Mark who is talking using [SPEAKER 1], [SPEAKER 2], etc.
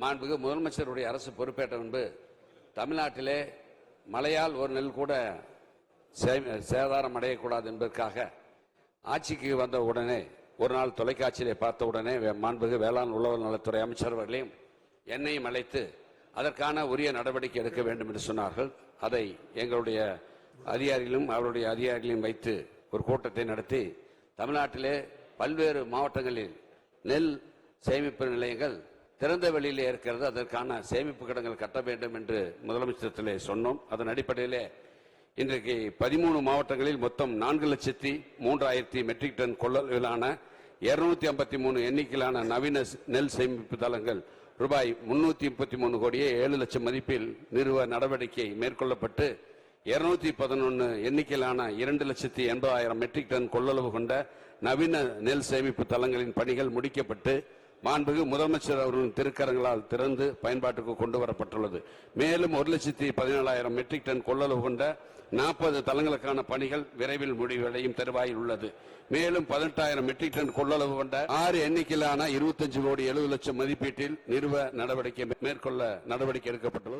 [SPEAKER 1] மாண்புக்கு முதலமைச்சருடைய அரசு பொறுப்பேற்ற முன்பு தமிழ்நாட்டிலே மழையால் ஒரு நெல் கூட சேதாரம் அடையக்கூடாது என்பதற்காக ஆட்சிக்கு வந்த உடனே ஒரு நாள் தொலைக்காட்சியிலே பார்த்த உடனே வே- மாண்புகு வேளாண் உழவர் நலத்துறை அமைச்சர் அவர்களையும் என்னையும் அழைத்து அதற்கான உரிய நடவடிக்கை எடுக்க வேண்டும் என்று சொன்னார்கள். அதை எங்களுடைய அதிகாரிகளும் அவருடைய அதிகாரிகளையும் வைத்து ஒரு கூட்டத்தை நடத்தி தமிழ்நாட்டிலே பல்வேறு மாவட்டங்களில் நெல் சேமிப்பு நிலையங்கள் திறந்த வெளியிலே இருக்கிறது. அதற்கான சேமிப்பு கிடங்கள் கட்ட வேண்டும் என்று முதலமைச்சரத்திலே சொன்னோம். அதன் அடிப்படையிலே இன்றைக்கு பதிமூணு மாவட்டங்களில் மொத்தம் நான்கு லட்சத்தி மூன்றாயிரத்தி மெட்ரிக் டன் கொள்ளளவிலான இருநூத்தி ஐம்பத்தி மூணு எண்ணிக்கையிலான நவீன நெல் சேமிப்பு தளங்கள் ரூபாய் முன்னூத்தி முப்பத்தி மூணு கோடியே ஏழு லட்சம் மதிப்பில் நிறுவ நடவடிக்கை மேற்கொள்ளப்பட்டு இருநூத்தி பதினொன்று எண்ணிக்கையிலான இரண்டு லட்சத்தி எண்பதாயிரம் மெட்ரிக் டன் கொள்ளளவு கொண்ட நவீன நெல் சேமிப்பு தளங்களின் பணிகள் முடிக்கப்பட்டு மாண்புகு முதலமைச்சர் அவர்களின் திருக்கரங்களால் திறந்து பயன்பாட்டுக்கு கொண்டு வரப்பட்டுள்ளது மேலும் ஒரு லட்சத்தி பதினேழாயிரம் மெட்ரிக் டன் கொள்ளளவு கொண்ட நாற்பது தளங்களுக்கான பணிகள் விரைவில் முடிவடையும் தருவாயில் உள்ளது. மேலும் பதினெட்டாயிரம் மெட்ரிக் டன் கொள்ளளவு கொண்ட ஆறு எண்ணிக்கையிலான இருபத்தஞ்சு கோடி எழுபது லட்சம் மதிப்பீட்டில் நிறுவ நடவடிக்கை மேற்கொள்ள நடவடிக்கை எடுக்கப்பட்டுள்ளது.